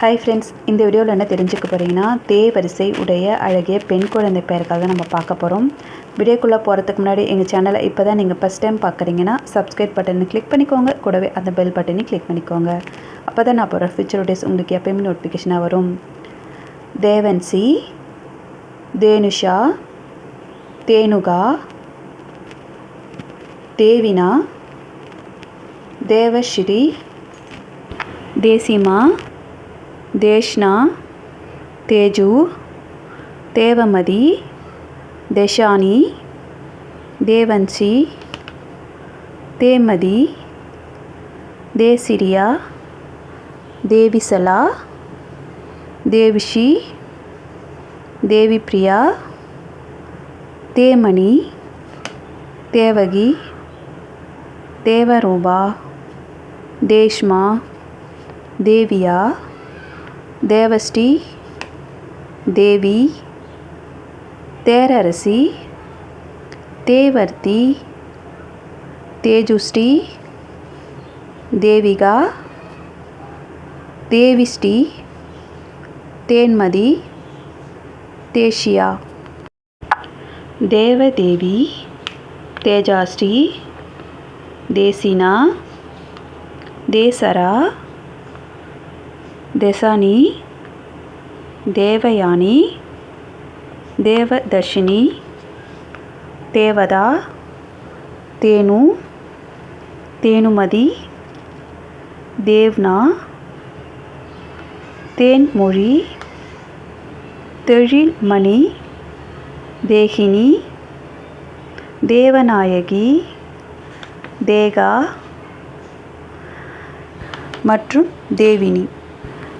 Hi friends இந்த வீடியோவில் என்ன தெரிஞ்சுக்க போகிறீங்கன்னா தே வரிசை உடைய அழகிய பெண் குழந்தை பெயருக்காக நம்ம பார்க்க போகிறோம் வீடியோக்குள்ளே போகிறதுக்கு முன்னாடி எங்கள் சேனலை இப்போ தான் நீங்கள் ஃபஸ்ட் டைம் பார்க்குறீங்கன்னா சப்ஸ்கிரைப் பட்டனை கிளிக் பண்ணிக்கோங்க. கூடவே அந்த பெல் பட்டனையும் கிளிக் பண்ணிக்கோங்க. அப்போ தான் நான் போகிற ஃபியூச்சர் டேஸ் உங்களுக்கு எப்பயுமே நோட்டிஃபிகேஷனாக வரும். தேவன்சி தேனுஷா தேனுகா தேவினா தேவஸ்ரீ தேசிமா దేశ్న తేజు తేవమది దేశాని దేవంశి తేమది దేశిరియా దేవిసల దేవిషి దేవిప్రియ తేమణి తేవగి దేవరూబ దేశ్మ దేవియా தேவஸ்ரீ தேவி தேரரசி தேவர்த்தி தேஜுஸ்ரீ தேவிகா தேவிஸ்ரீ தேன்மதி தேஷியா. தேவதேவி தேஜாஸ்ரீ தேசினா தேசரா தெசானி தேவயானி தேவதர்ஷினி தேவதா தேனு தேனுமதி தேவ்னா தேன்மொழி தெழில்மணி தேகினி தேவநாயகி தேகா மற்றும் தேவினி.